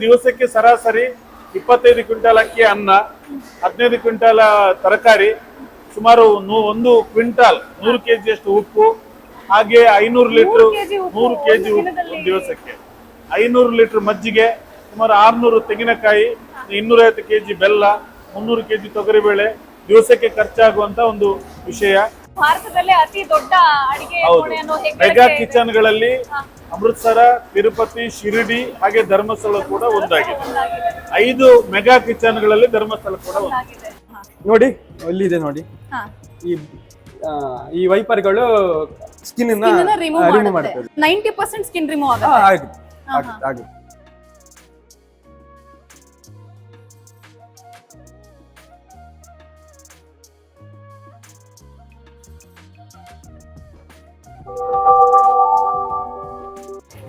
ದಿವಸಕ್ಕೆ ಸರಾಸರಿ ಇಪ್ಪತ್ತೈದು ಕ್ವಿಂಟಾಲ್ ಅಕ್ಕಿ ಅನ್ನ ಹದಿನೈದು ಕ್ವಿಂಟಾಲ್ ತರಕಾರಿ ಸುಮಾರು ಒಂದು ಕ್ವಿಂಟಾಲ್ ನೂರು ಕೆಜಿಯಷ್ಟು ಉಪ್ಪು ಹಾಗೆ ಐನೂರು ಲೀಟರ್ ನೂರು ಕೆಜಿ ಉಪ್ಪು? ಒಂದು ದಿವಸಕ್ಕೆ ಐನೂರು ಲೀಟರ್ ಮಜ್ಜಿಗೆ ಸುಮಾರು ಆರ್ನೂರು ತೆಂಗಿನಕಾಯಿ ಇನ್ನೂರೈವತ್ತು ಕೆಜಿ ಬೆಲ್ಲ ಮುನ್ನೂರು ಕೆಜಿ ತೊಗರಿಬೇಳೆ ದಿವಸಕ್ಕೆ ಖರ್ಚಾಗುವಂತ ಒಂದು ವಿಷಯ ಭಾರತದಲ್ಲೇ ಅತಿ ದೊಡ್ಡ ಅಡಿಗೆ ಕೋಣೆ ಅನ್ನೋ ಹೆಗ್ಗಳಿಕೆ ಮೆಗಾ ಕಿಚನ್ಗಳಲ್ಲಿ ಅಮೃತ್ಸರ ತಿರುಪತಿ ಶಿರಡಿ ಹಾಗೆ ಧರ್ಮಸ್ಥಳ ಕೂಡ ಒಂದಾಗಿದೆ. ಐದು ಮೆಗಾ ಕಿಚನ್ಗಳಲ್ಲಿ ಧರ್ಮಸ್ಥಳ ಕೂಡ ಒಂದಾಗಿದೆ. ನೋಡಿ ಇಲ್ಲಿದೆ ನೋಡಿ? ಹಾ. ಈ ಈ ವೈಪರ್ಗಳು ಸ್ಕಿನ್ ಅನ್ನು ರಿಮೂವ್ ಮಾಡ್ತದೆ ನೈಂಟಿ ಪರ್ಸೆಂಟ್ ಸ್ಕಿನ್ ರಿಮೂವ್ ಆಗುತ್ತೆ.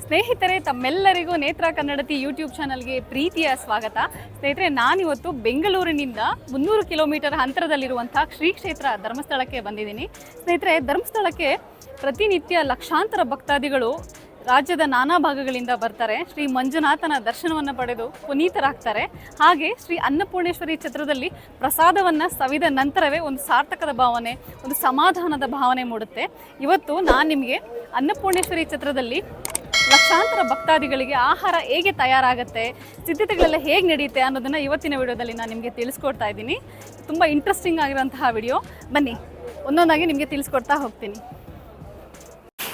ಸ್ನೇಹಿತರೆ, ತಮ್ಮೆಲ್ಲರಿಗೂ ನೇತ್ರ ಕನ್ನಡತಿ ಯೂಟ್ಯೂಬ್ ಚಾನಲ್ಗೆ ಪ್ರೀತಿಯ ಸ್ವಾಗತ. ಸ್ನೇಹಿತರೆ, ನಾನಿವತ್ತು ಬೆಂಗಳೂರಿನಿಂದ ಮುನ್ನೂರು ಕಿಲೋಮೀಟರ್ ಅಂತರದಲ್ಲಿರುವಂತಹ ಶ್ರೀ ಕ್ಷೇತ್ರ ಧರ್ಮಸ್ಥಳಕ್ಕೆ ಬಂದಿದ್ದೀನಿ. ಸ್ನೇಹಿತರೆ, ಧರ್ಮಸ್ಥಳಕ್ಕೆ ಪ್ರತಿನಿತ್ಯ ಲಕ್ಷಾಂತರ ಭಕ್ತಾದಿಗಳು ರಾಜ್ಯದ ನಾನಾ ಭಾಗಗಳಿಂದ ಬರ್ತಾರೆ. ಶ್ರೀ ಮಂಜುನಾಥನ ದರ್ಶನವನ್ನು ಪಡೆದು ಪುನೀತರಾಗ್ತಾರೆ. ಹಾಗೆ ಶ್ರೀ ಅನ್ನಪೂರ್ಣೇಶ್ವರಿ ಛತ್ರದಲ್ಲಿ ಪ್ರಸಾದವನ್ನು ಸವಿದ ನಂತರವೇ ಒಂದು ಸಾರ್ಥಕದ ಭಾವನೆ, ಒಂದು ಸಮಾಧಾನದ ಭಾವನೆ ಮೂಡುತ್ತೆ. ಇವತ್ತು ನಾನು ನಿಮಗೆ ಅನ್ನಪೂರ್ಣೇಶ್ವರಿ ಛತ್ರದಲ್ಲಿ ಲಕ್ಷಾಂತರ ಭಕ್ತಾದಿಗಳಿಗೆ ಆಹಾರ ಹೇಗೆ ತಯಾರಾಗುತ್ತೆ, ಸಿದ್ಧತೆಗಳೆಲ್ಲ ಹೇಗೆ ನಡೆಯುತ್ತೆ ಅನ್ನೋದನ್ನ ಇವತ್ತಿನ ವಿಡಿಯೋದಲ್ಲಿ ನಾನು ನಿಮಗೆ ತಿಳಿಸ್ಕೊಡ್ತಾ ಇದ್ದೀನಿ. ತುಂಬ ಇಂಟ್ರೆಸ್ಟಿಂಗ್ ಆಗಿರುವಂತಹ ವಿಡಿಯೋ. ಬನ್ನಿ, ಒಂದೊಂದಾಗಿ ನಿಮಗೆ ತಿಳಿಸ್ಕೊಡ್ತಾ ಹೋಗ್ತೀನಿ.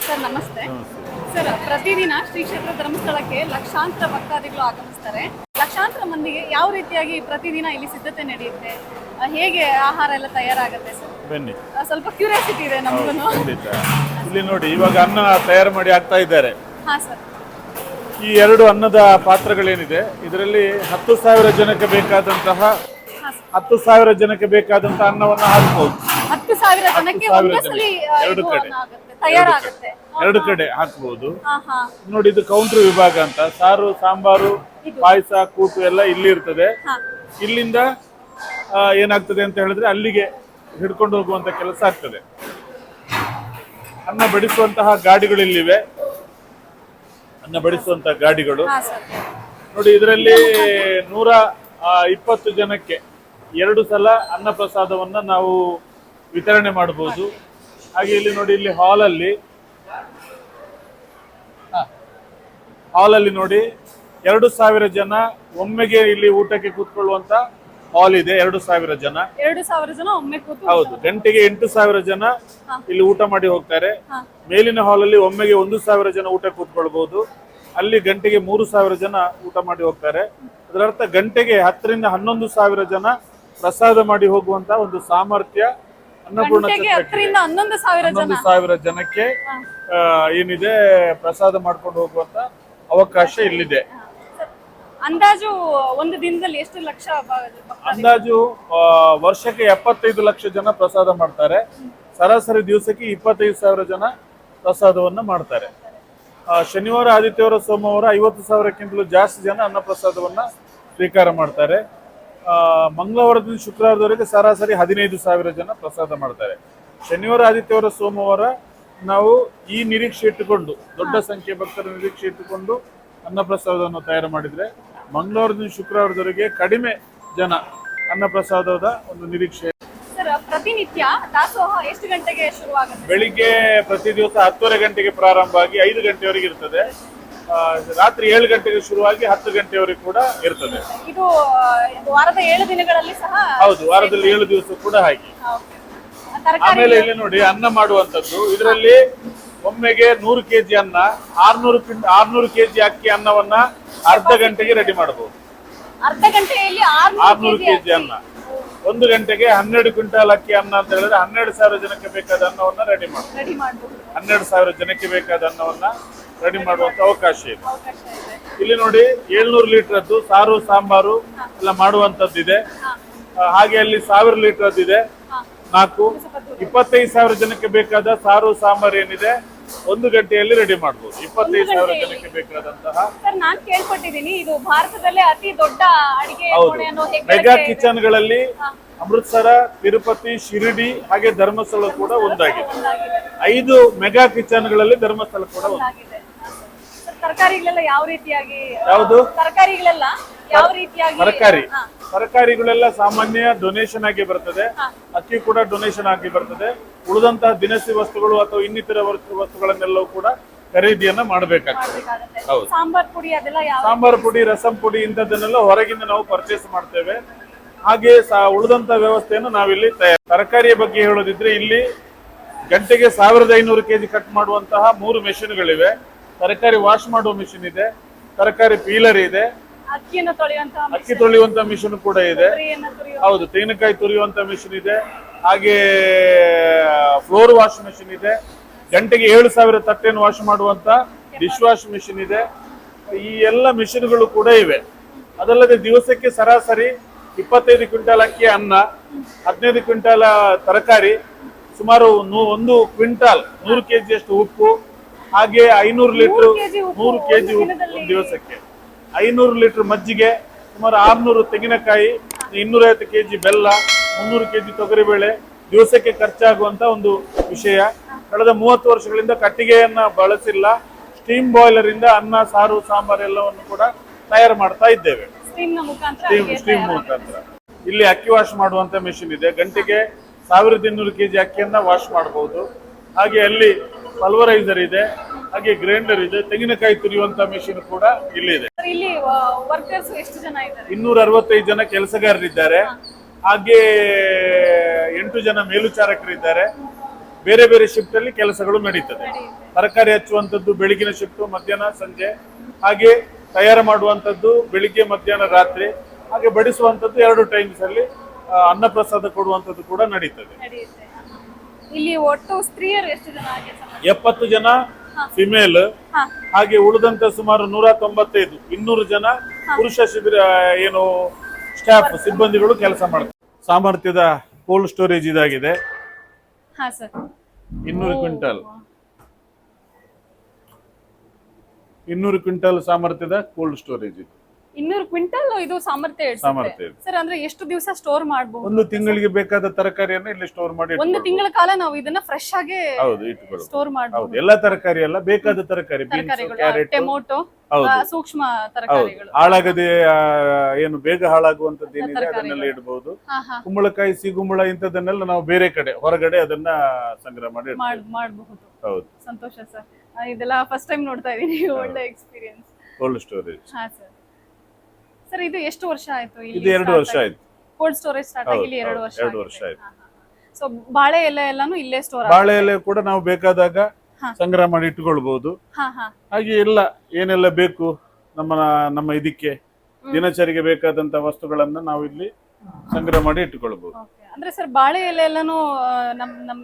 ಸರ್ ನಮಸ್ತೆ. ಸರ್ ಪ್ರತಿದಿನ ಶ್ರೀ ಕ್ಷೇತ್ರ ಧರ್ಮಸ್ಥಳಕ್ಕೆ ಲಕ್ಷಾಂತರ ಭಕ್ತಾದಿಗಳು ಆಗಮಿಸ್ತಾರೆ. ಲಕ್ಷಾಂತರ ಮಂದಿಗೆ ಯಾವ ರೀತಿಯಾಗಿ ಪ್ರತಿದಿನ ಇಲ್ಲಿ ಸಿದ್ಧತೆ ನಡೆಯುತ್ತೆ? ಹೇಗೆ ಆಹಾರ ಎಲ್ಲ ತಯಾರಾಗುತ್ತೆ ಸರ್? ಬನ್ನಿ. ಸ್ವಲ್ಪ ಕ್ಯೂರಿಯಾಸಿಟಿ ಇದೆ ನಮಗೂ ಇಲ್ಲಿ ನೋಡಿ ಇವಾಗ ಅನ್ನ ತಯಾರು ಮಾಡಿ ಆಗ್ತಾ ಇದ್ದಾರೆ. ಹಾ ಸರ್. ಈ ಎರಡು ಅನ್ನದ ಪಾತ್ರಗಳೇನಿದೆ? ಇದರಲ್ಲಿ ಹತ್ತು ಸಾವಿರ ಜನಕ್ಕೆ ಬೇಕಾದಂತಹ ಹತ್ತು ಸಾವಿರ ಜನಕ್ಕೆ ಬೇಕಾದಂತಹ ಅನ್ನವನ್ನು ಹಾಕಬಹುದು ಹತ್ತು ಸಾವಿರ ಜನಕ್ಕೆ. ಎರಡು ಕಡೆ. ತಯಾರಾಗುತ್ತೆ. ಎರಡು ಕಡೆ ಹಾಕಬಹುದು ನೋಡಿ ಇದು ಕೌಂಟರ್ ವಿಭಾಗ ಅಂತ. ಸಾರು ಸಾಂಬಾರು ಪಾಯಸ ಕೂಟು ಎಲ್ಲ ಇಲ್ಲಿ ಇರ್ತದೆ. ಇಲ್ಲಿಂದ ಏನಾಗ್ತದೆ ಅಂತ ಹೇಳಿದ್ರೆ ಅಲ್ಲಿಗೆ ಹಿಡ್ಕೊಂಡು ಹೋಗುವಂತ ಕೆಲಸ ಆಗ್ತದೆ. ಅನ್ನ ಬಡಿಸುವಂತಹ ಗಾಡಿಗಳು ಇಲ್ಲಿವೆ ಅನ್ನ ಬಡಿಸುವಂತಹ ಗಾಡಿಗಳು. ನೋಡಿ ಇದರಲ್ಲಿ ನೂರ ಇಪ್ಪತ್ತು ಜನಕ್ಕೆ ಎರಡು ಸಲ ಅನ್ನ ಪ್ರಸಾದವನ್ನ ನಾವು ವಿತರಣೆ ಮಾಡಬಹುದು. ಹಾಗೆ ಇಲ್ಲಿ ನೋಡಿ ಇಲ್ಲಿ ಹಾಲ್ ಅಲ್ಲಿ ಹಾಲ್ ಅಲ್ಲಿ ನೋಡಿ ಎರಡು ಸಾವಿರ ಜನ ಒಮ್ಮೆಗೆ ಇಲ್ಲಿ ಊಟಕ್ಕೆ ಕೂತ್ಕೊಳ್ಳುವಂತ ಹಾಲ್ ಇದೆ ಎರಡು ಸಾವಿರ ಜನ. ಎರಡು ಸಾವಿರ ಜನ ಒಮ್ಮೆ ಕೂತು ಹೌದು ಗಂಟೆಗೆ ಎಂಟು ಸಾವಿರ ಜನ ಇಲ್ಲಿ ಊಟ ಮಾಡಿ ಹೋಗ್ತಾರೆ. ಮೇಲಿನ ಹಾಲ್ ಅಲ್ಲಿ ಒಮ್ಮೆಗೆ ಒಂದು ಸಾವಿರ ಜನ ಊಟ ಕೂತ್ಕೊಳ್ಬಹುದು ಅಲ್ಲಿ ಗಂಟೆಗೆ ಮೂರು ಸಾವಿರ ಜನ ಊಟ ಮಾಡಿ ಹೋಗ್ತಾರೆ. ಅದರರ್ಥ ಗಂಟೆಗೆ ಹತ್ತರಿಂದ ಹನ್ನೊಂದು ಸಾವಿರ ಜನ ಪ್ರಸಾದ ಮಾಡಿ ಹೋಗುವಂತ ಒಂದು ಸಾಮರ್ಥ್ಯ ಗಂಟೆಗೆ ಹತ್ತರಿಂದ ಹನ್ನೊಂದು ಸಾವಿರ ಜನ. ಸಾವಿರ ಜನಕ್ಕೆ ಆ, ಏನಿದೆ ಪ್ರಸಾದ ಮಾಡ್ಕೊಂಡು ಹೋಗುವಂತ ಅವಕಾಶ ಇಲ್ಲಿದೆ. ಅಂದಾಜು ಒಂದು ದಿನದಲ್ಲಿ ಎಷ್ಟು ಲಕ್ಷ ಭಕ್ತಾದಿಗಳು? ಅಂದಾಜು ಆ, ವರ್ಷಕ್ಕೆ ಎಪ್ಪತ್ತೈದು ಲಕ್ಷ ಜನ ಪ್ರಸಾದ ಮಾಡ್ತಾರೆ. ಸರಾಸರಿ ದಿವಸಕ್ಕೆ ಇಪ್ಪತ್ತೈದು ಸಾವಿರ ಜನ ಪ್ರಸಾದವನ್ನ ಮಾಡ್ತಾರೆ. ಆ, ಶನಿವಾರ ಆದಿತ್ಯವಾರ ಸೋಮವಾರ ಐವತ್ತು ಸಾವಿರಕ್ಕಿಂತಲೂ ಜಾಸ್ತಿ ಜನ ಅನ್ನ ಪ್ರಸಾದವನ್ನ ಸ್ವೀಕಾರ ಮಾಡ್ತಾರೆ. ಮಂಗಳವಾರದಿಂದ ಶುಕ್ರವಾರದವರೆಗೆ ಸರಾಸರಿ ಹದಿನೈದು ಸಾವಿರ ಜನ ಪ್ರಸಾದ ಮಾಡ್ತಾರೆ. ಶನಿವಾರ ಆದಿತ್ಯವಾರ ಸೋಮವಾರ ನಾವು ಈ ನಿರೀಕ್ಷೆ ಇಟ್ಟುಕೊಂಡು ದೊಡ್ಡ ಸಂಖ್ಯೆ ಭಕ್ತರ ನಿರೀಕ್ಷೆ ಇಟ್ಟುಕೊಂಡು ಅನ್ನ ಪ್ರಸಾದವನ್ನು ತಯಾರು ಮಾಡಿದರೆ ಮಂಗಳವಾರದಿಂದ ಶುಕ್ರವಾರದವರೆಗೆ ಕಡಿಮೆ ಜನ ಅನ್ನ ಪ್ರಸಾದದ ಒಂದು ನಿರೀಕ್ಷೆ. ಪ್ರತಿನಿತ್ಯ ದಾಸೋಹ ಎಷ್ಟು ಗಂಟೆಗೆ ಶುರುವಾಗುತ್ತೆ? ಬೆಳಿಗ್ಗೆ ಪ್ರತಿ ದಿವಸ ಹತ್ತುವರೆ ಗಂಟೆಗೆ ಪ್ರಾರಂಭ ಆಗಿ ಐದು ಗಂಟೆವರೆಗೆ ಇರ್ತದೆ. ರಾತ್ರಿ ಏಳು ಗಂಟೆಗೆ ಶುರುವಾಗಿ ಹತ್ತು ಗಂಟೆವರೆಗೆ ಕೂಡ ಇರ್ತದೆ. ಇದು ವಾರದ ಏಳು ದಿನಗಳಲ್ಲಿ ಸಹ ಹೌದು ವಾರದಲ್ಲಿ ಏಳು ದಿವಸ ಕೂಡ ಹಾಗೆ. ಆಮೇಲೆ ಇಲ್ಲಿ ನೋಡಿ ಅನ್ನ ಮಾಡುವಂತದ್ದು ಇದರಲ್ಲಿ ಒಮ್ಮೆಗೆ ನೂರು ಕೆಜಿ ಅನ್ನ ಆರ್ನೂರು ಆರ್ನೂರು ಕೆಜಿ ಅಕ್ಕಿ ಅನ್ನವನ್ನ ಅರ್ಧ ಗಂಟೆಗೆ ರೆಡಿ ಮಾಡಬಹುದು ಅರ್ಧ ಗಂಟೆಯಲ್ಲಿ ಆರ್ನೂರು ಕೆಜಿ ಅನ್ನ. ಒಂದು ಗಂಟೆಗೆ ಹನ್ನೆರಡು ಕ್ವಿಂಟಾಲ್ ಅಕ್ಕಿ ಅನ್ನ ಅಂತ ಹೇಳಿದ್ರೆ ಹನ್ನೆರಡು ಸಾವಿರ ಜನಕ್ಕೆ ಬೇಕಾದ ಅನ್ನವನ್ನ ರೆಡಿ ಮಾಡಬಹುದು ಹನ್ನೆರಡು ಸಾವಿರ ಜನಕ್ಕೆ ಬೇಕಾದ ಅನ್ನವನ್ನ ರೆಡಿ ಮಾಡುವಂತ ಅವಕಾಶ ಇದೆ. ಇಲ್ಲಿ ನೋಡಿ ಏಳ್ನೂರು ಲೀಟರ್ದ್ದು ಸಾರು ಸಾಂಬಾರು ಎಲ್ಲ ಮಾಡುವಂತದ್ದಿದೆ ಇದೆ. ಹಾಗೆ ಅಲ್ಲಿ ಸಾವಿರ ಲೀಟರ್ ಇದೆ. ನಾಲ್ಕು ಇಪ್ಪತ್ತೈದು ಸಾವಿರ ಜನಕ್ಕೆ ಬೇಕಾದ ಸಾರು ಸಾಂಬಾರು ಏನಿದೆ ಒಂದು ಗಂಟೆಯಲ್ಲಿ ರೆಡಿ ಮಾಡಬಹುದು ಇಪ್ಪತ್ತೈದು ಸಾವಿರ ಜನಕ್ಕೆ ಬೇಕಾದಂತಹ ಸರ್ ನಾನ್ ಕೇಳ್ಪಟ್ಟಿದ್ದೀನಿ ಇದು ಭಾರತದಲ್ಲೇ ಅತಿ ದೊಡ್ಡ ಅಡಿಗೆ ಹೌದು. ಕೋಣೆ ಅನ್ನೋ ಮೆಗಾ ಕಿಚನ್ಗಳಲ್ಲಿ ಕಿಚನ್ಗಳಲ್ಲಿ ಅಮೃತ್ಸರ ತಿರುಪತಿ ಶಿರಡಿ ಹಾಗೆ ಧರ್ಮಸ್ಥಳ ಕೂಡ ಒಂದಾಗಿದೆ. ಐದು ಮೆಗಾ ಕಿಚನ್ಗಳಲ್ಲಿ ಧರ್ಮಸ್ಥಳ ಕೂಡ ಒಂದು ಒಂದಾಗಿದೆ. ತರಕಾರಿಗಳೆಲ್ಲ ಯಾವ ರೀತಿಯಾಗಿ ಯಾವುದು? ತರಕಾರಿಗಳೆಲ್ಲ ಯಾವ ರೀತಿಯಾಗಿ ತರಕಾರಿ. ಹಾ. ತರಕಾರಿಗಳೆಲ್ಲ ಸಾಮಾನ್ಯ ಡೊನೇಷನ್ ಆಗಿ ಬರ್ತದೆ. ಅಕ್ಕಿ ಕೂಡ ಡೊನೇಷನ್ ಆಗಿ ಬರ್ತದೆ. ಉಳಿದಂತಹ ದಿನಸಿ ವಸ್ತುಗಳು ಅಥವಾ ಇನ್ನಿತರ ವಸ್ತು- ವಸ್ತುಗಳನ್ನೆಲ್ಲವೂ ಕೂಡ ಖರೀದಿಯನ್ನ ಮಾಡಬೇಕಾಗ್ತದೆ. ಹೌದು. ಸಾಂಬಾರ್ ಪುಡಿ ಅದೆಲ್ಲ ಯಾವ ಸಾಂಬಾರ್ ಪುಡಿ ರಸಂ ಪುಡಿ ಇಂಥದ್ದನ್ನೆಲ್ಲ ಹೊರಗಿಂದ ನಾವು ಪರ್ಚೇಸ್ ಮಾಡ್ತೇವೆ. ಹಾಗೆ ಉಳಿದಂತ ವ್ಯವಸ್ಥೆಯನ್ನು ನಾವಿಲ್ಲಿ ತಯಾರು ತರಕಾರಿಯ ಬಗ್ಗೆ ಹೇಳೋದಿದ್ರೆ ಇಲ್ಲಿ ಗಂಟೆಗೆ ಸಾವಿರದ ಐನೂರು ಕೆಜಿ ಕಟ್ ಮಾಡುವಂತಹ ಮೂರು ಮೆಷಿನ್ಗಳಿವೆ ತರಕಾರಿ ವಾಶ್ ಮಾಡುವ ಮಿಷಿನ್ ಇದೆ ತರಕಾರಿ ಪೀಲರ್ ಇದೆ ಅಕ್ಕಿಯನ್ನು ಅಕ್ಕಿ ತೊಳೆಯುವಂತ ಮಿಷಿನ್ ಕೂಡ ಇದೆ. ಹೌದು ತೆಂಗಿನಕಾಯಿ ತುರಿಯುವಂತ ಮಿಷಿನ್ ಇದೆ. ಹಾಗೆ ಫ್ಲೋರ್ ವಾಶ್ ಮಿಷಿನ್ ಇದೆ. ಗಂಟೆಗೆ ಏಳು ಸಾವಿರ ತಟ್ಟೆಯನ್ನು ವಾಶ್ ಮಾಡುವಂತ ಡಿಶ್ ವಾಶ್ ಮಿಷಿನ್ ಇದೆ. ಈ ಎಲ್ಲ ಮಿಷಿನ್ಗಳು ಕೂಡ ಇವೆ. ಅದಲ್ಲದೆ ದಿವಸಕ್ಕೆ ಸರಾಸರಿ ಇಪ್ಪತ್ತೈದು ಕ್ವಿಂಟಾಲ್ ಅಕ್ಕಿ ಅನ್ನ ಹದಿನೈದು ಕ್ವಿಂಟಾಲ್ ತರಕಾರಿ ಸುಮಾರು ಒಂದು ಕ್ವಿಂಟಾಲ್ ನೂರು ಕೆಜಿಯಷ್ಟು ಉಪ್ಪು ಹಾಗೆ ಐನೂರು ಲೀಟರ್ ಮೂರು ಕೆ ನೂರು ಕೆಜಿ ಉಪ್ಪು ದಿವಸಕ್ಕೆ. ಐನೂರು ಲೀಟರ್ ಮಜ್ಜಿಗೆ ಸುಮಾರು ಆರ್ನೂರು ತೆಂಗಿನಕಾಯಿ ಇನ್ನೂರೈವತ್ತು ಕೆಜಿ ಬೆಲ್ಲ ಮುನ್ನೂರು ಕೆಜಿ ತೊಗರಿಬೇಳೆ ದಿವಸಕ್ಕೆ ಖರ್ಚಾಗುವಂತ ಒಂದು ವಿಷಯ. ಕಳೆದ ಮೂವತ್ತು ವರ್ಷಗಳಿಂದ ಕಟ್ಟಿಗೆಯನ್ನ ಬಳಸಿಲ್ಲ. ಸ್ಟೀಮ್ ಬಾಯ್ಲರ್ ಇಂದ ಅನ್ನ ಸಾರು ಸಾಂಬಾರ್ ಎಲ್ಲವನ್ನು ಕೂಡ ತಯಾರು ಮಾಡ್ತಾ ಇದ್ದೇವೆ. ಸ್ಟೀಮ್ ಮುಖಾಂತರ. ಇಲ್ಲಿ ಅಕ್ಕಿ ವಾಶ್ ಮಾಡುವಂತ ಮೆಷಿನ್ ಇದೆ. ಗಂಟೆಗೆ ಸಾವಿರದ ಇನ್ನೂರು ಕೆಜಿ ಅಕ್ಕಿಯನ್ನ ವಾಶ್ ಮಾಡಬಹುದು ಹಾಗೆ ಅಲ್ಲಿ ಪಲ್ವರೈಸರ್ ಇದೆ ಹಾಗೆ ಗ್ರೈಂಡರ್ ಇದೆ ತೆಂಗಿನಕಾಯಿ ತುರಿಯುವಂತ ಮೆಷಿನ್ ಕೂಡ ಇಲ್ಲಿ ಇದೆ. ಇಲ್ಲಿ ವರ್ಕರ್ಸ್ ಎಷ್ಟು ಜನ ಇದ್ದಾರೆ? ಇನ್ನೂರ ಅರವತ್ತೈದು ಜನ ಕೆಲಸಗಾರರಿದ್ದಾರೆ. ಹಾಗೆ ಎಂಟು ಜನ ಮೇಲುಚಾರಕರಿದ್ದಾರೆ ಬೇರೆ ಬೇರೆ ಶಿಫ್ಟ್ ಅಲ್ಲಿ ಕೆಲಸಗಳು ನಡೀತದೆ. ತರಕಾರಿ ಹಚ್ಚುವಂತದ್ದು ಬೆಳಗಿನ ಶಿಫ್ಟ್ ಮಧ್ಯಾಹ್ನ ಸಂಜೆ. ಹಾಗೆ ತಯಾರು ಮಾಡುವಂತದ್ದು ಬೆಳಿಗ್ಗೆ ಮಧ್ಯಾಹ್ನ ರಾತ್ರಿ. ಹಾಗೆ ಬಡಿಸುವಂತದ್ದು ಎರಡು ಟೈಮ್ಸ್ ಅಲ್ಲಿ ಅನ್ನಪ್ರಸಾದ ಕೊಡುವಂತದ್ದು ಕೂಡ ನಡೀತದೆ. ಇಲ್ಲಿ ಒಟ್ಟು ಸ್ತ್ರೀಯರು ಎಷ್ಟು ಜನ ಕೆಲಸ ಮಾಡ್ತಾರೆ ಎಪ್ಪತ್ತು ಜನ ಫಿಮೇಲ್ ಹಾ. ಹಾಗೆ ಉಳಿದಂತ ಸುಮಾರು ನೂರ ತೊಂಬತ್ತೈದು ಇನ್ನೂರು ಜನ ಪುರುಷ ಶಿಬಿರ ಏನು ಸ್ಟಾಫ್ ಸಿಬ್ಬಂದಿಗಳು ಕೆಲಸ ಮಾಡ್ತಾರೆ. ಸಾಮರ್ಥ್ಯದ ಕೋಲ್ಡ್ ಸ್ಟೋರೇಜ್ ಇದಾಗಿದೆ. ಹಾ ಸರ್. ಇನ್ನೂರು ಕ್ವಿಂಟಲ್. ಇನ್ನೂರು ಕ್ವಿಂಟಲ್ ಸಾಮರ್ಥ್ಯದ ಕೋಲ್ಡ್ ಸ್ಟೋರೇಜ್ ಇದು. ಇನ್ನೂರು ಕ್ವಿಂಟಲ್ ಇದು ಸಾಮರ್ಥ್ಯ ಸಾಮರ್ಥ್ಯ ಇದೆ. ಸರ್ ಅಂದ್ರೆ ಎಷ್ಟು ದಿವಸ ಸ್ಟೋರ್ ಮಾಡಬಹುದು ಒಂದು ತಿಂಗಳಿಗೆ ಬೇಕಾದ ತರಕಾರಿಯನ್ನ ಇಲ್ಲಿ ಸ್ಟೋರ್ ಮಾಡಿ ಒಂದು ಇಟ್ಕೊಳ್ಬೋದು. ತಿಂಗಳ ಕಾಲ ನಾವು ಇದನ್ನ ಫ್ರೆಶ್ ಆಗಿ ಹೌದು ಸ್ಟೋರ್ ಹೌದು ಮಾಡಬಹುದು ಎಲ್ಲಾ ತರಕಾರಿ ಅಲ್ಲ ಬೇಕಾದ ತರಕಾರಿ ಬೀನ್ಸ್ ತರಕಾರಿಗಳು ಕ್ಯಾರೆಟ್ ಟೊಮೊಟೊ ಹೌದು. ಸೂಕ್ಷ್ಮ ಹೌದು. ತರಕಾರಿಗಳು. ಹಾಳಾಗದೆ ಆ, ಏನು ಬೇಗ ಹಾಳಾಗುವಂತದ್ದು ಏನಿದೆ ತರಕಾರಿಗಳು. ಅದನ್ನೆಲ್ಲ ಇಡಬಹುದು ಹಾ ಹಾ. ಕುಂಬಳಕಾಯಿ ಸಿಗುಂಬಳ ಇಂಥದನ್ನೆಲ್ಲ ನಾವು ಬೇರೆ ಕಡೆ ಹೊರಗಡೆ ಅದನ್ನ ಸಂಗ್ರಹ ಮಾಡಿ ಇಡ್ತೇವೆ. ಮಾಡ್ ಮಾಡಬಹುದು. ಹೌದು. ಸಂತೋಷ ಸರ್. ಇದೆಲ್ಲ ಫಸ್ಟ್ ಟೈಮ್ ನೋಡ್ತಾ ಇದೀನಿ. ಒಳ್ಳೆ ಎಕ್ಸ್ಪೀರಿಯನ್ಸ್ ಕೋಲ್ಡ್ ಸ್ಟೋರೇಜ್ ಹಾ ಸರ್. ಸರ್ ಇದು ಎಷ್ಟು ವರ್ಷ ಆಯ್ತು? ಇದು ಎರಡು ವರ್ಷ ಆಯ್ತು. ಕೋಲ್ಡ್ ಸ್ಟೋರೇಜ್ ಸ್ಟಾರ್ಟ್ ಆಗಿ ಇಲ್ಲಿ ಎರಡು ಹೌದು, ವರ್ಷ ಎರಡು ವರ್ಷ ಆಯ್ತು. ಸೊ ಬಾಳೆ ಎಲೆ ಎಲ್ಲಾನು ಇಲ್ಲೇ ಸ್ಟೋರ್ ಬಾಳೆ ಎಲೆ ಕೂಡ ನಾವು ಬೇಕಾದಾಗ ಹಾ. ಸಂಗ್ರಹ ಮಾಡಿ ಇಟ್ಟುಕೊಳ್ಬಹುದು ಹಾ ಹಾ. ಹಾಗೆ ಎಲ್ಲ ಏನೆಲ್ಲ ಬೇಕು ನಮ್ಮ ನಮ್ಮ ಇದಕ್ಕೆ ದಿನಚರಿಗೆ ಬೇಕಾದಂತ ವಸ್ತುಗಳನ್ನ ನಾವು ಇಲ್ಲಿ ಸಂಗ್ರಹ ಮಾಡಿ ಇಟ್ಟುಕೊಳ್ಬಹುದು ಓಕೆ ಅಂದ್ರೆ ಸರ್ ಬಾಳೆ ಎಲೆ ಎಲ್ಲಾನು ಆ, ನಮ್ ನಮ್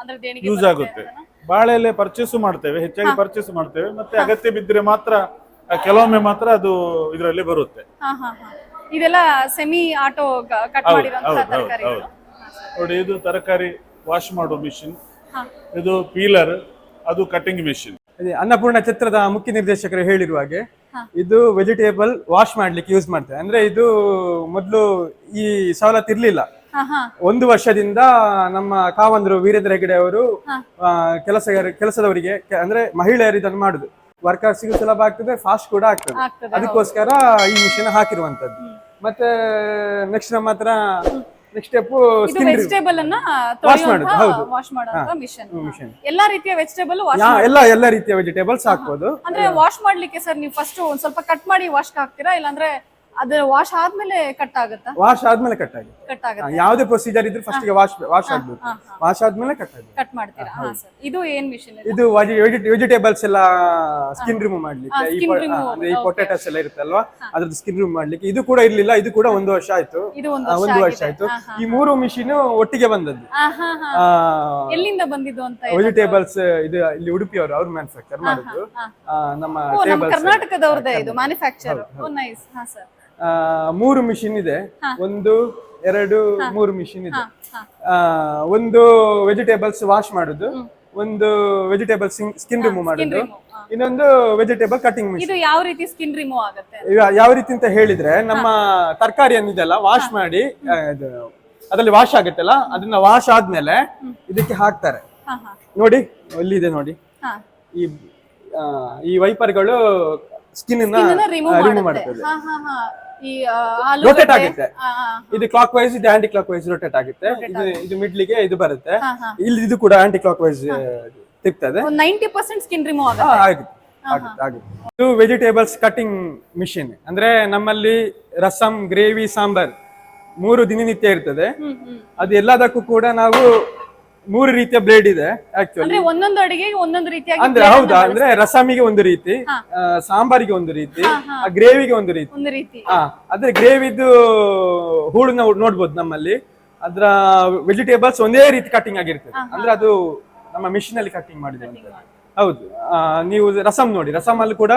ಅಂದ್ರೆ ದೇಣಿಗೆ ಯೂಸ್ ಬರುತ್ತೆ ಆಗುತ್ತೆ? ಬಾಳೆ ಎಲೆ ಪರ್ಚೇಸ್ ಮಾಡ್ತೇವೆ ಹೆಚ್ಚಾಗಿ ಪರ್ಚೇಸ್ ಮಾಡ್ತೇವೆ ಮತ್ತೆ ಅಗತ್ಯ ಬಿದ್ದರೆ ಮಾತ್ರ ಕೆಲವೊಮ್ಮೆ ಮಾತ್ರ ಅದು ಇದರಲ್ಲಿ ಬರುತ್ತೆ. ಹಾ ಹಾ ಹಾ. ಇದೆಲ್ಲ ಸೆಮಿ ಆಟೋ ಕಟ್ ಹೌದು, ಮಾಡಿರುವಂತಹ ಹೌದು, ಹೌದು, ತರಕಾರಿಗಳು. ಹೌದು. ನೋಡಿ ಇದು ತರಕಾರಿ ವಾಶ್ ಮಾಡೋ ಮಿಷಿನ್ ಹಾ. ಇದು ಪೀಲರ್ ಅದು ಕಟಿಂಗ್ ಮಿಷಿನ್ ಅದೇ ಅನ್ನಪೂರ್ಣ ಚಿತ್ರದ ಮುಖ್ಯ ನಿರ್ದೇಶಕರು ಹೇಳಿರುವ ಹಾಗೆ ಹಾ. ಇದು ವೆಜಿಟೇಬಲ್ ವಾಶ್ ಮಾಡ್ಲಿಕ್ಕೆ ಯೂಸ್ ಮಾಡ್ತಾರೆ. ಅಂದ್ರೆ ಇದು ಮೊದಲು ಈ ಸವಲತ್ತು ಇರ್ಲಿಲ್ಲ. ಹಾ ಹಾ. ಒಂದು ವರ್ಷದಿಂದ ನಮ್ಮ ಕಾವಂದರು ವೀರೇಂದ್ರ ಹೆಗಡೆ ಅವರು. ಆ, ಕೆಲಸಗಾರ ಕೆಲಸದವರಿಗೆ ಕೆ- ಅಂದ್ರೆ ಮಹಿಳೆಯರು ಇದನ್ನು ಮಾಡುದು. ವರ್ಕರ್ಸ್ಗೂ ಸುಲಭ ಆಗ್ತದೆ ಫಾಸ್ಟ್ ಕೂಡ ಆಗ್ತದೆ. ಅದಕ್ಕೋಸ್ಕರ ಈ ಮಿಷನ್ ಹಾಕಿರುವಂತದ್ದು ಮತ್ತೆ ನೆಕ್ಸ್ಟ್ ನಮ್ಮ ಹತ್ರ ನೆಕ್ಸ್ಟ್ ಸ್ಟೆಪ್ ಸ್ಕಿನ್ ವೆಜಿಟೇಬಲ್ ಅನ್ನ ಮಾಡುದು, ಹೌದು. ವಾಶ್ ಮಾಡುವಂತ ಮಿಷನ್ ಮಿಷನ್ ಎಲ್ಲಾ ರೀತಿಯ ವೆಜಿಟೇಬಲ್ ವಾಶ್ ಎಲ್ಲ ಎಲ್ಲ ರೀತಿಯ ವೆಜಿಟೇಬಲ್ಸ್ ಹಾಕ್ಬೋದು. ಅಂದ್ರೆ ವಾಶ್ ಮಾಡ್ಲಿಕ್ಕೆ ಸರ್ ನೀವು ಫಸ್ಟ್ ಒಂದ್ ಸ್ವಲ್ಪ ಕಟ್ ಮಾಡಿ ವಾಶ್ ಹಾಕ್ತೀರಾ? ಇಲ್ಲಾಂದ್ರೆ ಅದು ವಾಶ್ ಆದ್ಮೇಲೆ ಕಟ್ ಆಗುತ್ತಾ? ವಾಶ್ ಆದ್ಮೇಲೆ ಕಟ್ ಆಗಿ ಕಟ್ ಆಗುತ್ತೆ? ಯಾವುದೇ ಪ್ರೊಸೀಜರ್ ಇದ್ರೆ ಫಸ್ಟ್ಗೆ ವಾಶ್ ವಾಶ್ ಆಗ್ಬೇಕು ವಾಶ್ ಆದ್ಮೇಲೆ ಕಟ್ ಆಗಿ ಕಟ್ ಮಾಡ್ತೀರಾ? ಹಾ ಸರ್. ಇದು ಏನ್ ಮಿಷನ್ ಇದು? ವೆಜಿಟೇಬಲ್ಸ್ ಎಲ್ಲ ಸ್ಕಿನ್ ರಿಮೂವ್ ಮಾಡ್ಲಿಕ್ಕೆ ಈ ಆ, ಅಂದ್ರೆ ಈ. ಪೊಟೆಟೋಸ್ ಎಲ್ಲ ಇರುತ್ತಲ್ವಾ ಅದ್ರದ್ದು ಸ್ಕಿನ್ ರಿಮೂವ್ ಮಾಡ್ಲಿಕ್ಕೆ. ಇದು ಕೂಡ ಇರ್ಲಿಲ್ಲ ಇದು ಕೂಡ ಒಂದು ವರ್ಷ ಆಯ್ತು. ಇದು ಒಂದು ಆ, ವರ್ಷ ಒಂದು ವರ್ಷ ಆಯ್ತು. ಈ ಮೂರು ಮಿಷಿನ್ ಒಟ್ಟಿಗೆ ಬಂದದ್ದು. ಆ, ಹಾ, ಹಾ. ಎಲ್ಲಿಂದ ಬಂದಿದ್ದು ಅಂತ? ವೆಜಿಟೇಬಲ್ಸ್ ಇದು ಇಲ್ಲಿ ಉಡುಪಿಯವರು ಅವ್ರು ಮ್ಯಾನುಫ್ಯಾಕ್ಚರ್. ಆ, ನಮ್ಮ ಓ ನಮ್ಮ ಟೇಬಲ್ಸ್ ಕರ್ನಾಟಕದವ್ರದೇ ಇದು ಮ್ಯಾನುಫ್ಯಾಕ್ಚರ್ ಓ ನೈಸ್ ಹಾ ಸರ್. ಮೂರು ಮಿಷಿನ್ ಇದೆ. ಒಂದು ಎರಡು ಮೂರು ಮಿಷಿನ್ ಇದೆ. ಆ, ಒಂದು ವೆಜಿಟೇಬಲ್ಸ್ ವಾಶ್ ಮಾಡುದು ಒಂದು ವೆಜಿಟೇಬಲ್ ಸ್ಕಿನ್ ರಿಮೂವ್ ಮಾಡುದು ಇನ್ನೊಂದು ವೆಜಿಟೇಬಲ್ ಕಟಿಂಗ್ ಮಿಷಿನ್. ಇದು ಯಾವ ರೀತಿ ಸ್ಕಿನ್ ರಿಮೂವ್ ಆಗುತ್ತೆ? ಯಾವ ರೀತಿ ಅಂತ ಹೇಳಿದ್ರೆ ನಮ್ಮ ತರಕಾರಿ ಏನಿದೆಲ್ಲ ವಾಶ್ ಮಾಡಿ ಅದರಲ್ಲಿ ವಾಶ್ ಆಗುತ್ತಲ್ಲ ಅದನ್ನ ವಾಶ್ ಆದ್ಮೇಲೆ ಇದಕ್ಕೆ ಹಾಕ್ತಾರೆ. ನೋಡಿ ಇಲ್ಲಿದೆ ನೋಡಿ. ಈ ಆ, ಈ ವೈಪರ್ಗಳು ಸ್ಕಿನ್ ಮಾಡ್ತಾರೆ ರಿಮೂವ್ ಮಾಡ್ತದೆ ಈ ಆ, ಆಗುತ್ತೆ. ಇದು ಕ್ಲಾಕ್ ವೈಸ್ ಇದು ಆಂಟಿ ಕ್ಲಾಕ್ ವೈಸ್ ರೊಟೇಟ್ ಆಗುತ್ತೆ. ಇದು ಇದು ಮಿಡ್ಲಿಗೆ ಇದು ಬರುತ್ತೆ. ಇಲ್ಲಿ ಇದು ಕೂಡ ಆಂಟಿ ಕ್ಲಾಕ್ ವೈಸ್ ತಿಕ್ತದೆ ನೈಂಟಿ ಪರ್ಸೆಂಟ್ ಸ್ಕಿನ್ ರಿಮೂವ್ ಆಗುತ್ತೆ. ಇದು ವೆಜಿಟೇಬಲ್ಸ್ ಕಟಿಂಗ್ ಮಿಷಿನ್ ಅಂದ್ರೆ ನಮ್ಮಲ್ಲಿ ರಸಂ ಗ್ರೇವಿ ಸಾಂಬಾರ್ ಮೂರು ದಿನನಿತ್ಯ ಇರ್ತದೆ. ಅದು ಎಲ್ಲದಕ್ಕೂ ಕೂಡ ನಾವು ಮೂರು ರೀತಿಯ ಬ್ಲೇಡ್ ಇದೆ ಆಕ್ಚುಲಿ ಅಂದ್ರೆ ಒಂದೊಂದು ಅಡಿಗೆಗೆ ಒಂದೊಂದು ರೀತಿಯಾಗಿ ಅಂದ್ರೆ blade ಹೌದಾ ಅನ್ನ ಅಂದ್ರೆ ರಸಮಿಗೆ ಒಂದು ರೀತಿ ಹಾ. ಆ, ಸಾಂಬಾರಿಗೆ ಒಂದು ರೀತಿ ಆ ಗ್ರೇವಿಗೆ ಒಂದು ರೀತಿ. ಒಂದು ರೀತಿ. ಹಾ ಅದ್ರೆ ಗ್ರೇವಿದು ಹೂಳನ್ನ ನೋಡ್ಬೋದು ನಮ್ಮಲ್ಲಿ. ಅದ್ರ ವೆಜಿಟೇಬಲ್ಸ್ ಒಂದೇ ರೀತಿ ಕಟಿಂಗ್ ಆಗಿರ್ತದೆ. ಅಂದ್ರೆ ಅದು ನಮ್ಮ ಮಿಷಿನ್ ಅಲ್ಲಿ ಕಟಿಂಗ್ ಮಾಡಿದೆ ಹೌದು. ಆ, ನೀವು ರಸಂ ನೋಡಿ ರಸಂ ಅಲ್ಲಿ ಕೂಡ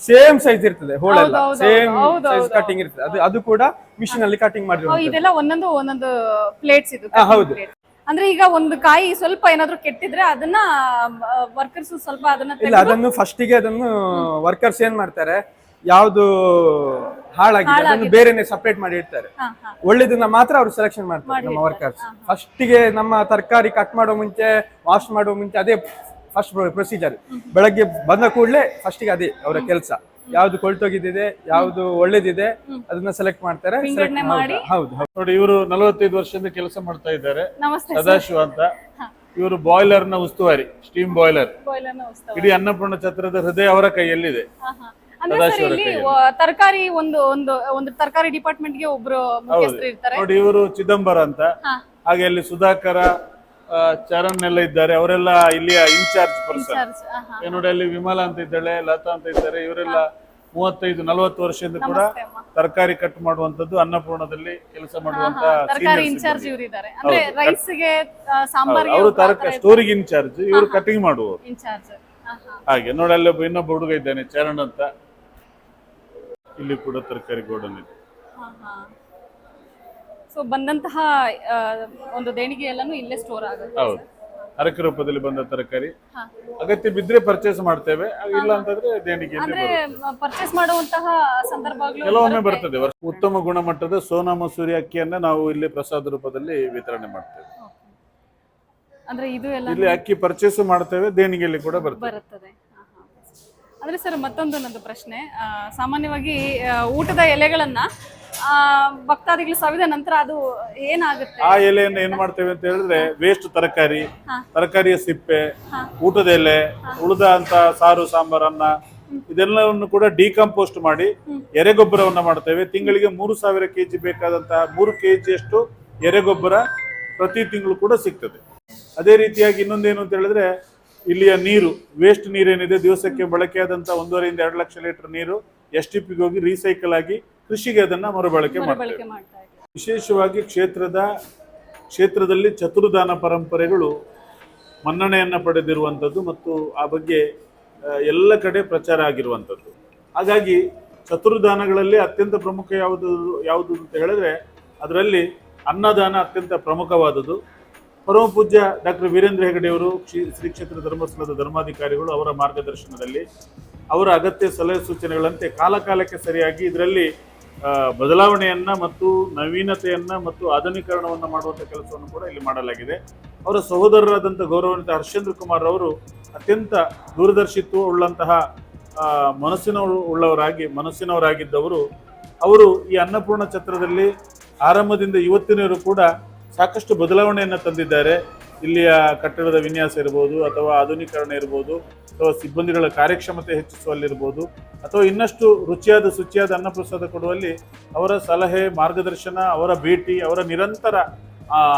ಸೇಮ್ ಸೈಜ್ ಇರ್ತದೆ ಹೋಳೆಲ್ಲ. ಹೌದು, ಹೌದು, ಸೇಮ್ ಹೌದು, ಸೈಜ್ ಹೌದು. ಕಟಿಂಗ್ ಇರ್ತದೆ. ಅದು ಅದು ಕೂಡ ಮಿಷಿನ್ ಅಲ್ಲಿ ಕಟಿಂಗ್ ಓ, ಮಾಡಿರೋ ಇದೆಲ್ಲ ಒಂದೊಂದು ಒಂದೊಂದು ಪ್ಲೇಟ್ಸ್ ಇದು ಹಾ, ಹೌದು. ಅಂದ್ರೆ ಈಗ ಒಂದು ಕಾಯಿ ಸ್ವಲ್ಪ ಏನಾದ್ರು ಕೆಟ್ಟಿದ್ರೆ ಅದನ್ನ ವರ್ಕರ್ಸ್ ಸ್ವಲ್ಪ ಅದನ್ನ ಇಲ್ಲ ಅದನ್ನು ಫಸ್ಟಿಗೆ ಅದನ್ನು ವರ್ಕರ್ಸ್ ಏನ್ ಮಾಡ್ತಾರೆ ಯಾವ್ದು ಹಾಳಾಗಿದೆ ಅದನ್ನು ಬೇರೆನೆ ಸಪರೇಟ್ ಮಾಡಿ ಇಡ್ತಾರೆ. ಒಳ್ಳೇದನ್ನ ಮಾತ್ರ ಅವ್ರು ಸೆಲೆಕ್ಷನ್ ಮಾಡ್ತಾರೆ ನಮ್ಮ ವರ್ಕರ್ಸ್ ಫಸ್ಟಿಗೆ ನಮ್ಮ ತರಕಾರಿ ಕಟ್ ಮಾಡೋ ಮುಂಚೆ ವಾಶ್ ಮಾಡೋ ಮುಂಚೆ ಅದೇ ಫಸ್ಟ್ ಪ್ರೊಸೀಜರ್ ಬೆಳಗ್ಗೆ ಬಂದ ಕೂಡಲೇ ಫಸ್ಟಿಗೆ ಅದೇ ಅವರ ಕೆಲಸ. ಯಾವ್ದು ಕೊಳ್ತೋಗಿದ್ದಿದೆ ಯಾವ್ದು ಒಳ್ಳೇದಿದೆ ಅದನ್ನ ಸೆಲೆಕ್ಟ್ ಮಾಡ್ತಾರೆ select- ವಿಂಗಡಣೆ ಹೌದು, ಮಾಡಿ? ಹೌದು ಹೌದು. ನೋಡಿ ಇವರು ನಲವತ್ತೈದು ವರ್ಷದಿಂದ ಕೆಲಸ ಮಾಡ್ತಾ ಇದ್ದಾರೆ. ನಮಸ್ತೆ ಸದಾಶಿವ ಅಂತ. ಇವರು ಬಾಯ್ಲರ್ನ ಉಸ್ತುವಾರಿ ಸ್ಟೀಮ್ ಬಾಯ್ಲರ್. ಉತ್ಸವ ಇಡೀ ಅನ್ನಪೂರ್ಣ ಛತ್ರದ ಹೃದಯ ಅವರ ಕೈಯಲ್ಲಿದೆ. ಹಾ, ಹಾ. ಅಂದ್ರೆ ಸರ್ ಇಲ್ಲಿ ವ- ತರಕಾರಿ ಒಂದು ಒಂದು ಒಂದು ತರಕಾರಿ ಡಿಪಾರ್ಟ್ಮೆಂಟ್ಗೆ ಒಬ್ರು ಮುಖ್ಯಸ್ಥರು ಇರ್ತಾರೆ ನೋಡಿ ಇವರು ಚಿದಂಬರ ಅಂತ. ಹಾಗೆ ಅಲ್ಲಿ ಸುಧಾಕರ ಚರಣ್ ಎಲ್ಲ ಇದ್ದಾರೆ. ಅವರೆಲ್ಲ ಇಲ್ಲಿಯ ಇನ್ಚಾರ್ಜ್ ಪರ್ಸನ್. ನೋಡಿ ಅಲ್ಲಿ ವಿಮಲ ಅಂತ ಇದ್ದಾಳೆ ಲತಾ ಅಂತ ಇದ್ದಾರೆ. ಇವರೆಲ್ಲ ಮೂವತ್ತೈದು ನಲವತ್ತು ವರ್ಷದಿಂದ ಕೂಡ ತರಕಾರಿ ಕಟ್ ಮಾಡುವಂತದ್ದು ಅನ್ನಪೂರ್ಣದಲ್ಲಿ ಕೆಲಸ ಮಾಡುವಂತ ತರಕಾರಿ ಇನ್ಚಾರ್ಜ್ ಇವ್ರು ಇದ್ದಾರೆ. ಅಂದ್ರೆ ರೈಸ್ಗೆ ಸಾಂಬಾರ್ಗೆ ಅವರು ತರಕಾರಿ ಸ್ಟೋರಿಗೆ ಇನ್ಚಾರ್ಜ್ ಇವರು ಕಟಿಂಗ್ ಮಾಡುವವರು. In charge. ಹಾಗೆ ನೋಡಿ ಅಲ್ಲಿ ಒಬ್ಬ ಇನ್ನೊಬ್ಬ ಹುಡುಗ ಇದ್ದಾನೆ ಚರಣ್ ಅಂತ. ಇಲ್ಲಿ ಕೂಡ ತರಕಾರಿ ಗೋಡನ್ ಇದೆ. ಸೊ ಬಂದಂತಹ ಒಂದು ದೇಣಿಗೆ ಎಲ್ಲಾನು ಇಲ್ಲೇ ಸ್ಟೋರ್ ಆಗುತ್ತೆ. ಹೌದು. ಹರಕೆ ರೂಪದಲ್ಲಿ ಬಂದ ತರಕಾರಿ. ಅಗತ್ಯ ಬಿದ್ರೆ ಪರ್ಚೇಸ್ ಮಾಡ್ತೇವೆ. ಇಲ್ಲ ಅಂತಂದ್ರೆ ದೇಣಿಗೆಯಲ್ಲಿ ಅಂದ್ರೆ ಪರ್ಚೇಸ್ ಮಾಡುವಂತಹ ಸಂದರ್ಭಗಳು ಕೆಲವೊಮ್ಮೆ ಬರ್ತದೆ. ಉತ್ತಮ ಗುಣಮಟ್ಟದ ಸೋನಾ ಮಸೂರಿ ಅಕ್ಕಿಯನ್ನ ನಾವು ಇಲ್ಲಿ ಪ್ರಸಾದ ರೂಪದಲ್ಲಿ ವಿತರಣೆ ಮಾಡ್ತೇವೆ. ಅಂದ್ರೆ ಇದು ಎಲ್ಲ ಇಲ್ಲಿ ಅಕ್ಕಿ ಪರ್ಚೇಸ್ ಮಾಡ್ತೇವೆ ದೇಣಿಗೆಯಲ್ಲಿ ಕೂಡ ಬರ್ತದೆ. ಅಂದ್ರೆ ಸರ್ ಮತ್ತೊಂದು ನಂದು ಪ್ರಶ್ನೆ. ಸಾಮಾನ್ಯವಾಗಿ ಊಟದ ಎಲೆಗಳನ್ನ ಆ, ಭಕ್ತಾದಿಗಳು ಸವಿದ ನಂತರ ಅದು ಏನಾಗುತ್ತೆ? ಆ ಎಲೆಯನ್ನು ಏನ್ ಮಾಡ್ತೇವೆ ಅಂತ ಹೇಳಿದ್ರೆ ವೇಸ್ಟ್ ತರಕಾರಿ ತರಕಾರಿಯ ಸಿಪ್ಪೆ ಊಟದ ಎಲೆ ಉಳಿದ ಅಂತ ಸಾರು ಸಾಂಬಾರನ್ನ ಇದೆಲ್ಲವನ್ನು ಕೂಡ ಡಿಕಂಪೋಸ್ಟ್ ಮಾಡಿ ಎರೆಗೊಬ್ಬರವನ್ನ ಮಾಡ್ತೇವೆ. ತಿಂಗಳಿಗೆ ಮೂರು ಸಾವಿರ ಕೆಜಿ ಬೇಕಾದಂತಹ ಮೂರು ಕೆಜಿಯಷ್ಟು ಎರೆಗೊಬ್ಬರ ಪ್ರತಿ ತಿಂಗಳು ಕೂಡ ಸಿಗ್ತದೆ. ಅದೇ ರೀತಿಯಾಗಿ ಇನ್ನೊಂದೇನು ಅಂತ ಹೇಳಿದ್ರೆ ಇಲ್ಲಿಯ ನೀರು ವೇಸ್ಟ್ ನೀರೇನಿದೆ ದಿವಸಕ್ಕೆ ಬಳಕೆಯಾದಂತ ಒಂದೂವರೆಯಿಂದ ಎರಡು ಲಕ್ಷ ಲೀಟರ್ ನೀರು ಎಸ್ ಟಿ ಪಿಗೆ ಹೋಗಿ ರೀಸೈಕಲ್ ಆಗಿ ಕೃಷಿಗೆ ಅದನ್ನ ಮರುಬಳಕೆ ಮಾಡ್ತಾರೆ ವಿಶೇಷವಾಗಿ ಕ್ಷೇತ್ರದ ಕ್ಷೇತ್ರದಲ್ಲಿ ಚತುರ್ದಾನ ಪರಂಪರೆಗಳು ಮನ್ನಣೆಯನ್ನು ಪಡೆದಿರುವಂಥದ್ದು ಮತ್ತು ಆ ಬಗ್ಗೆ ಎಲ್ಲ ಕಡೆ ಪ್ರಚಾರ ಆಗಿರುವಂಥದ್ದು. ಹಾಗಾಗಿ ಚತುರ್ದಾನಗಳಲ್ಲಿ ಅತ್ಯಂತ ಪ್ರಮುಖ ಯಾವುದು ಯಾವುದು ಅಂತ ಹೇಳಿದ್ರೆ ಅದರಲ್ಲಿ ಅನ್ನದಾನ ಅತ್ಯಂತ ಪ್ರಮುಖವಾದದ್ದು. ಪರಮ ಪೂಜ್ಯ ಡಾಕ್ಟರ್ ವೀರೇಂದ್ರ ಹೆಗಡೆಯವರು ಶ್ರೀ ಶ್ರೀ ಕ್ಷೇತ್ರ ಧರ್ಮಸ್ಥಳದ ಧರ್ಮಾಧಿಕಾರಿಗಳು ಅವರ ಮಾರ್ಗದರ್ಶನದಲ್ಲಿ ಅವರ ಅಗತ್ಯ ಸಲಹೆ ಸೂಚನೆಗಳಂತೆ ಕಾಲಕಾಲಕ್ಕೆ ಸರಿಯಾಗಿ ಇದರಲ್ಲಿ ಬದಲಾವಣೆಯನ್ನು ಮತ್ತು ನವೀನತೆಯನ್ನು ಮತ್ತು ಆಧುನೀಕರಣವನ್ನು ಮಾಡುವಂಥ ಕೆಲಸವನ್ನು ಕೂಡ ಇಲ್ಲಿ ಮಾಡಲಾಗಿದೆ. ಅವರ ಸಹೋದರರಾದಂಥ ಗೌರವಾನ್ವಿತ ಹರ್ಷೇಂದ್ರ ಕುಮಾರ್ ಅವರು ಅತ್ಯಂತ ದೂರದರ್ಶಿತ್ವ ಉಳ್ಳಂತಹ ಮನಸ್ಸಿನ ಉಳ್ಳವರಾಗಿ, ಮನಸ್ಸಿನವರಾಗಿದ್ದವರು. ಅವರು ಈ ಅನ್ನಪೂರ್ಣ ಛತ್ರದಲ್ಲಿ ಆರಂಭದಿಂದ ಇವತ್ತಿನವರು ಕೂಡ ಸಾಕಷ್ಟು ಬದಲಾವಣೆಯನ್ನು ತಂದಿದ್ದಾರೆ. ಇಲ್ಲಿಯ ಕಟ್ಟಡದ ವಿನ್ಯಾಸ ಇರ್ಬೋದು, ಅಥವಾ ಆಧುನೀಕರಣ ಇರ್ಬೋದು, ಅಥವಾ ಸಿಬ್ಬಂದಿಗಳ ಕಾರ್ಯಕ್ಷಮತೆ ಹೆಚ್ಚಿಸುವಲ್ಲಿರ್ಬೋದು, ಅಥವಾ ಇನ್ನಷ್ಟು ರುಚಿಯಾದ ಶುಚಿಯಾದ ಅನ್ನಪ್ರಸಾದ ಕೊಡುವಲ್ಲಿ ಅವರ ಸಲಹೆ, ಮಾರ್ಗದರ್ಶನ, ಅವರ ಭೇಟಿ, ಅವರ ನಿರಂತರ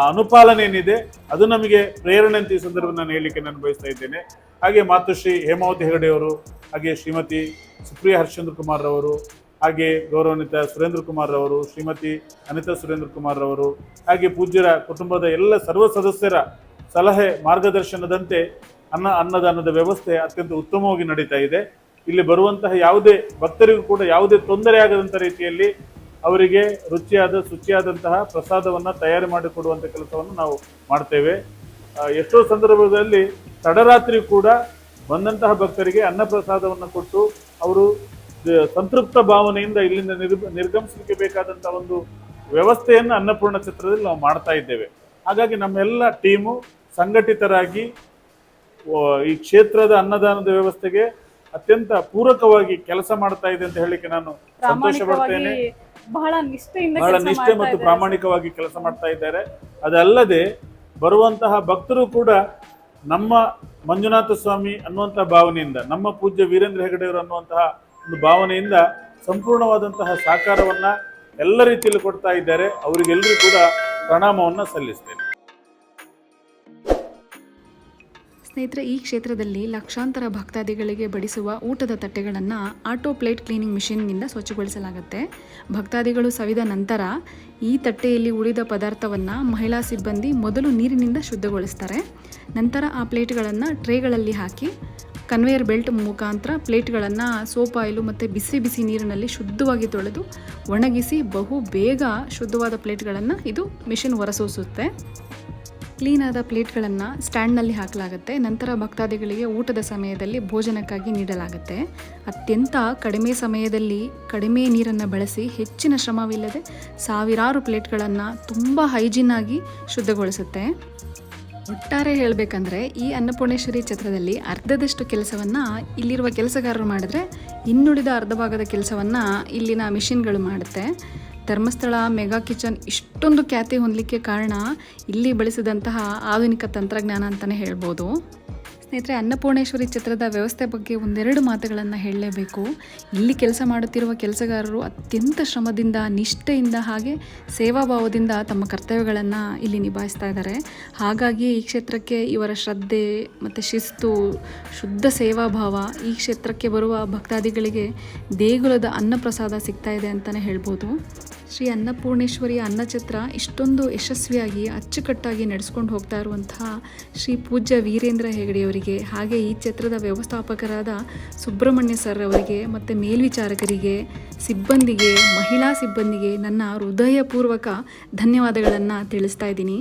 ಅನುಪಾಲನೆ ಏನಿದೆ, ಅದು ನಮಗೆ ಪ್ರೇರಣೆ ಅಂತ ಈ ಸಂದರ್ಭ ನಾನು ಹೇಳಲಿಕ್ಕೆ ನಾನು ಬಯಸ್ತಾ ಇದ್ದೇನೆ. ಹಾಗೆ ಮಾತುಶ್ರೀ ಹೇಮಾವತಿ ಹೆಗಡೆಯವರು, ಹಾಗೆ ಶ್ರೀಮತಿ ಸುಪ್ರಿಯಾ ಹರ್ಷೇಂದ್ರ ಕುಮಾರ್ ಅವರು ಹಾಗೆ ಗೌರವಾನ್ವಿತ ಸುರೇಂದ್ರ ಕುಮಾರ್ ಅವರು ಶ್ರೀಮತಿ ಅನಿತಾ ಸುರೇಂದ್ರ ಕುಮಾರ್ ಅವರು ಹಾಗೆ ಪೂಜ್ಯರ ಕುಟುಂಬದ ಎಲ್ಲ ಸರ್ವ ಸದಸ್ಯರ ಸಲಹೆ ಮಾರ್ಗದರ್ಶನದಂತೆ ಅನ್ನ ಅನ್ನದಾನದ ವ್ಯವಸ್ಥೆ ಅತ್ಯಂತ ಉತ್ತಮವಾಗಿ ನಡೀತಾ ಇದೆ. ಇಲ್ಲಿ ಬರುವಂತಹ ಯಾವುದೇ ಭಕ್ತರಿಗೂ ಕೂಡ ಯಾವುದೇ ತೊಂದರೆ ಆಗದಂಥ ರೀತಿಯಲ್ಲಿ ಅವರಿಗೆ ರುಚಿಯಾದ, ಶುಚಿಯಾದಂತಹ ಪ್ರಸಾದವನ್ನು ತಯಾರಿ ಮಾಡಿಕೊಡುವಂಥ ಕೆಲಸವನ್ನು ನಾವು ಮಾಡ್ತೇವೆ. ಎಷ್ಟೋ ಸಂದರ್ಭದಲ್ಲಿ ತಡರಾತ್ರಿ ಕೂಡ ಬಂದಂತಹ ಭಕ್ತರಿಗೆ ಅನ್ನ ಪ್ರಸಾದವನ್ನು ಕೊಟ್ಟು ಅವರು ಸಂತೃಪ್ತ ಭಾವನೆಯಿಂದ ಇಲ್ಲಿಂದ ನಿರ್- ನಿರ್ಗಮಿಸಲಿಕ್ಕೆ ಬೇಕಾದಂತಹ ಒಂದು ವ್ಯವಸ್ಥೆಯನ್ನು ಅನ್ನಪೂರ್ಣ ಚಿತ್ರದಲ್ಲಿ ನಾವು ಮಾಡ್ತಾ ಇದ್ದೇವೆ. ಹಾಗಾಗಿ ನಮ್ಮೆಲ್ಲ ಟೀಮು ಸಂಘಟಿತರಾಗಿ ಈ ಕ್ಷೇತ್ರದ ಅನ್ನದಾನದ ವ್ಯವಸ್ಥೆಗೆ ಅತ್ಯಂತ ಪೂರಕವಾಗಿ ಕೆಲಸ ಮಾಡ್ತಾ ಇದೆ ಅಂತ ಹೇಳಲಿಕ್ಕೆ ನಾನು ಸಂತೋಷ ಪಡ್ತೇನೆ ಬಹಳ ನಿಷ್ಠೆಯಿಂದ ಬಹಳ ನಿಷ್ಠೆ ಮತ್ತು ಪ್ರಾಮಾಣಿಕವಾಗಿ ಕೆಲಸ ಮಾಡ್ತಾ ಇದ್ದಾರೆ. ಅದಲ್ಲದೆ ಬರುವಂತಹ ಭಕ್ತರು ಕೂಡ ನಮ್ಮ ಮಂಜುನಾಥ ಸ್ವಾಮಿ ಅನ್ನುವಂತಹ ಭಾವನೆಯಿಂದ ನಮ್ಮ ಪೂಜ್ಯ ವೀರೇಂದ್ರ ಹೆಗಡೆಯವರು ಅನ್ನುವಂತಹ ಒಂದು ಭಾವನೆಯಿಂದ ಸಂಪೂರ್ಣವಾದಂತಹ ಸಹಕಾರವನ್ನು ಎಲ್ಲ ರೀತಿಯಲ್ಲಿ ಕೊಡ್ತಾ ಇದ್ದಾರೆ. ಅವರಿಗೆಲ್ಲರೂ ಕೂಡ ಪ್ರಣಾಮವನ್ನು ಸಲ್ಲಿಸ್ತೇನೆ. ಸ್ನೇಹಿತರೆ, ಈ ಕ್ಷೇತ್ರದಲ್ಲಿ ಲಕ್ಷಾಂತರ ಭಕ್ತಾದಿಗಳಿಗೆ ಬಡಿಸುವ ಊಟದ ತಟ್ಟೆಗಳನ್ನು ಆಟೋ ಪ್ಲೇಟ್ ಕ್ಲೀನಿಂಗ್ ಮಿಷಿನ್ನಿಂದ ಸ್ವಚ್ಛಗೊಳಿಸಲಾಗುತ್ತೆ. ಭಕ್ತಾದಿಗಳು ಸವಿದ ನಂತರ ಈ ತಟ್ಟೆಯಲ್ಲಿ ಉಳಿದ ಪದಾರ್ಥವನ್ನು ಮಹಿಳಾ ಸಿಬ್ಬಂದಿ ಮೊದಲು ನೀರಿನಿಂದ ಶುದ್ಧಗೊಳಿಸ್ತಾರೆ. ನಂತರ ಆ ಪ್ಲೇಟ್ಗಳನ್ನು ಟ್ರೇಗಳಲ್ಲಿ ಹಾಕಿ ಕನ್ವೇಯರ್ ಬೆಲ್ಟ್ ಮುಖಾಂತರ ಪ್ಲೇಟ್ಗಳನ್ನು ಸೋಪ್ ಆಯಿಲು ಮತ್ತು ಬಿಸಿ ಬಿಸಿ ನೀರಿನಲ್ಲಿ ಶುದ್ಧವಾಗಿ ತೊಳೆದು ಒಣಗಿಸಿ ಬಹು ಬೇಗ ಶುದ್ಧವಾದ ಪ್ಲೇಟ್ಗಳನ್ನು ಇದು ಮಿಷಿನ್ ಹೊರಸೂಸುತ್ತೆ. ಕ್ಲೀನಾದ ಪ್ಲೇಟ್ಗಳನ್ನು ಸ್ಟ್ಯಾಂಡ್ನಲ್ಲಿ ಹಾಕಲಾಗುತ್ತೆ. ನಂತರ ಭಕ್ತಾದಿಗಳಿಗೆ ಊಟದ ಸಮಯದಲ್ಲಿ ಭೋಜನಕ್ಕಾಗಿ ನೀಡಲಾಗುತ್ತೆ. ಅತ್ಯಂತ ಕಡಿಮೆ ಸಮಯದಲ್ಲಿ ಕಡಿಮೆ ನೀರನ್ನು ಬಳಸಿ ಹೆಚ್ಚಿನ ಶ್ರಮವಿಲ್ಲದೆ ಸಾವಿರಾರು ಪ್ಲೇಟ್ಗಳನ್ನು ತುಂಬ ಆಗಿ ಶುದ್ಧಗೊಳಿಸುತ್ತೆ. ಒಟ್ಟಾರೆ ಹೇಳಬೇಕಂದ್ರೆ ಈ ಅನ್ನಪೂರ್ಣೇಶ್ವರಿ ಛತ್ರದಲ್ಲಿ ಅರ್ಧದಷ್ಟು ಕೆಲಸವನ್ನು ಇಲ್ಲಿರುವ ಕೆಲಸಗಾರರು ಮಾಡಿದ್ರೆ ಇನ್ನುಳಿದ ಅರ್ಧ ಭಾಗದ ಕೆಲಸವನ್ನು ಇಲ್ಲಿನ ಮಿಷಿನ್ಗಳು ಮಾಡುತ್ತೆ. ಧರ್ಮಸ್ಥಳ, ಮೆಗಾ ಕಿಚನ್ ಇಷ್ಟೊಂದು ಖ್ಯಾತಿ ಹೊಂದಲಿಕ್ಕೆ ಕಾರಣ ಇಲ್ಲಿ ಬಳಸಿದಂತಹ ಆಧುನಿಕ ತಂತ್ರಜ್ಞಾನ ಅಂತಲೇ ಹೇಳ್ಬೋದು. ಸ್ನೇಹಿತರೆ, ಅನ್ನಪೂರ್ಣೇಶ್ವರಿ ಚಿತ್ರದ ವ್ಯವಸ್ಥೆ ಬಗ್ಗೆ ಒಂದೆರಡು ಮಾತುಗಳನ್ನು ಹೇಳಲೇಬೇಕು. ಇಲ್ಲಿ ಕೆಲಸ ಮಾಡುತ್ತಿರುವ ಕೆಲಸಗಾರರು ಅತ್ಯಂತ ಶ್ರಮದಿಂದ, ನಿಷ್ಠೆಯಿಂದ ಹಾಗೆ ಸೇವಾಭಾವದಿಂದ ತಮ್ಮ ಕರ್ತವ್ಯಗಳನ್ನು ಇಲ್ಲಿ ನಿಭಾಯಿಸ್ತಾ ಇದ್ದಾರೆ. ಹಾಗಾಗಿ ಈ ಕ್ಷೇತ್ರಕ್ಕೆ ಇವರ ಶ್ರದ್ಧೆ ಮತ್ತು ಶಿಸ್ತು, ಶುದ್ಧ ಸೇವಾಭಾವ ಈ ಕ್ಷೇತ್ರಕ್ಕೆ ಬರುವ ಭಕ್ತಾದಿಗಳಿಗೆ ದೇಗುಲದ ಅನ್ನಪ್ರಸಾದ ಸಿಗ್ತಾ ಇದೆ ಅಂತಲೇ ಹೇಳ್ಬೋದು. ಶ್ರೀ ಅನ್ನಪೂರ್ಣೇಶ್ವರಿಯ ಅನ್ನಛತ್ರ ಇಷ್ಟೊಂದು ಯಶಸ್ವಿಯಾಗಿ ಅಚ್ಚುಕಟ್ಟಾಗಿ ನಡೆಸ್ಕೊಂಡು ಹೋಗ್ತಾ ಇರುವಂತಹ ಶ್ರೀ ಪೂಜ್ಯ ವೀರೇಂದ್ರ ಹೆಗಡೆಯವರಿಗೆ ಹಾಗೆ ಈ ಛತ್ರದ ವ್ಯವಸ್ಥಾಪಕರಾದ ಸುಬ್ರಹ್ಮಣ್ಯ ಸರ್ ಅವರಿಗೆ, ಮತ್ತು ಮೇಲ್ವಿಚಾರಕರಿಗೆ, ಸಿಬ್ಬಂದಿಗೆ, ಮಹಿಳಾ ಸಿಬ್ಬಂದಿಗೆ ನನ್ನ ಹೃದಯಪೂರ್ವಕ ಧನ್ಯವಾದಗಳನ್ನು ತಿಳಿಸ್ತಾ ಇದ್ದೀನಿ.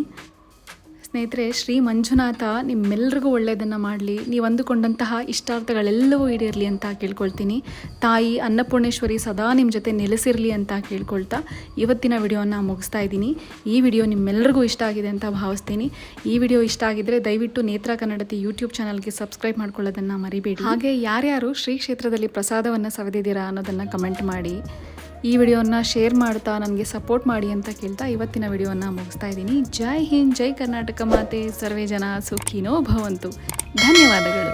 ಸ್ನೇಹಿತರೆ, ಶ್ರೀ ಮಂಜುನಾಥ ನಿಮ್ಮೆಲ್ಲರಿಗೂ ಒಳ್ಳೆಯದನ್ನು ಮಾಡಲಿ. ನೀವು ಅಂದುಕೊಂಡಂತಹ ಇಷ್ಟಾರ್ಥಗಳೆಲ್ಲವೂ ಈಡೇರಲಿ ಅಂತ ಕೇಳ್ಕೊಳ್ತೀನಿ. ತಾಯಿ ಅನ್ನಪೂರ್ಣೇಶ್ವರಿ ಸದಾ ನಿಮ್ಮ ಜೊತೆ ನೆಲೆಸಿರಲಿ ಅಂತ ಕೇಳ್ಕೊಳ್ತಾ ಇವತ್ತಿನ ವಿಡಿಯೋನ ಮುಗಿಸ್ತಾ ಇದ್ದೀನಿ. ಈ ವಿಡಿಯೋ ನಿಮ್ಮೆಲ್ಲರಿಗೂ ಇಷ್ಟ ಆಗಿದೆ ಅಂತ ಭಾವಿಸ್ತೀನಿ. ಈ ವಿಡಿಯೋ ಇಷ್ಟ ಆಗಿದ್ರೆ ದಯವಿಟ್ಟು ನೇತ್ರ ಕನ್ನಡತಿ ಯೂಟ್ಯೂಬ್ ಚಾನಲ್ಗೆ ಸಬ್ಸ್ಕ್ರೈಬ್ ಮಾಡ್ಕೊಳ್ಳೋದನ್ನು ಮರಿಬೇಡಿ. ಹಾಗೆ ಯಾರ್ಯಾರು ಶ್ರೀ ಕ್ಷೇತ್ರದಲ್ಲಿ ಪ್ರಸಾದವನ್ನು ಸವೆದಿದ್ದೀರಾ ಅನ್ನೋದನ್ನು ಕಮೆಂಟ್ ಮಾಡಿ. ಈ ವಿಡಿಯೋನ ಶೇರ್ ಮಾಡ್ತಾ ನನಗೆ ಸಪೋರ್ಟ್ ಮಾಡಿ ಅಂತ ಕೇಳ್ತಾ ಇವತ್ತಿನ ವಿಡಿಯೋನ ಮುಗಿಸ್ತಾ ಇದ್ದೀನಿ. ಜೈ ಹಿಂದ್, ಜೈ ಕರ್ನಾಟಕ ಮಾತೆ. ಸರ್ವೇ ಜನ ಸುಖಿನೋ ಭವಂತು. ಧನ್ಯವಾದಗಳು.